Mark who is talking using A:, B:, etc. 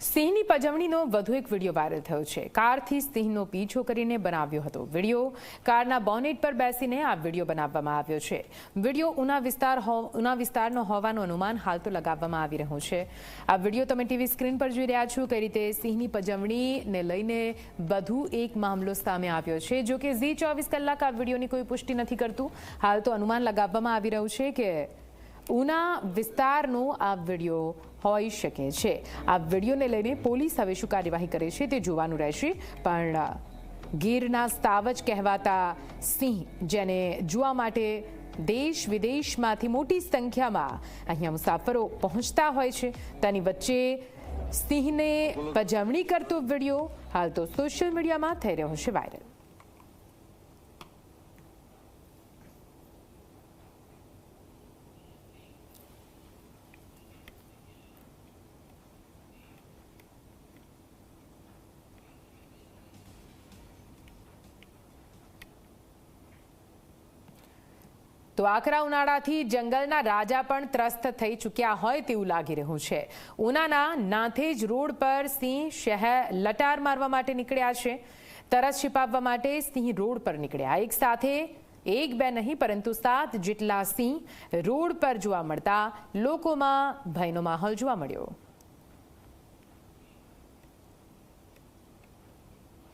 A: સિંહની પજવણીનો વધુ એક વીડિયો વાયરલ થયો છે. કારથી સિંહનો પીછો કરીને બનાવ્યો હતો વીડિયો. કારના બોનેટ પર બેસીને આ વીડિયો બનાવવામાં આવ્યો છે. વીડિયો ઉના વિસ્તાર ઉના વિસ્તારનો હોવાનું અનુમાન હાલ તો લગાવવામાં આવી રહ્યું છે. આ વીડિયો તમે ટીવી સ્ક્રીન પર જોઈ રહ્યા છો કઈ રીતે સિંહની પજવણીને લઈને વધુ એક મામલો સામે આવ્યો છે. જો કે ઝી ચોવીસ કલાક આ વિડીયોની કોઈ પુષ્ટિ નથી કરતું. હાલ તો અનુમાન લગાવવામાં આવી રહ્યું છે કે ઉના વિસ્તારનો આ વીડિયો હોઈ શકે છે. આ વિડીયોને લઈને પોલીસ હવે શું કાર્યવાહી કરે છે તે જોવાનું રહેશે. પણ ગીરના સ્તાવજ કહેવાતા સિંહ, જેને જોવા માટે દેશ વિદેશમાંથી મોટી સંખ્યામાં અહીંયા મુસાફરો પહોંચતા હોય છે, તેની વચ્ચે સિંહને પજવણી કરતો વીડિયો હાલ તો સોશિયલ મીડિયામાં થઈ રહ્યો છે વાયરલ. તો આકરા ઉનાળાથી જંગલના રાજા પણ ત્રસ્ત થઈ ચૂક્યા હોય તેવું લાગી રહ્યું છે. ઉનાના નાથેજ રોડ પર સિંહ શહેર લટાર મારવા માટે નીકળ્યા છે. તરસ છિપાવવા માટે સિંહ રોડ પર નીકળ્યા. એક સાથે એક બે નહીં, પરંતુ સાત જેટલા સિંહ રોડ પર જોવા મળતા લોકોમાં ભયનો માહોલ જોવા મળ્યો.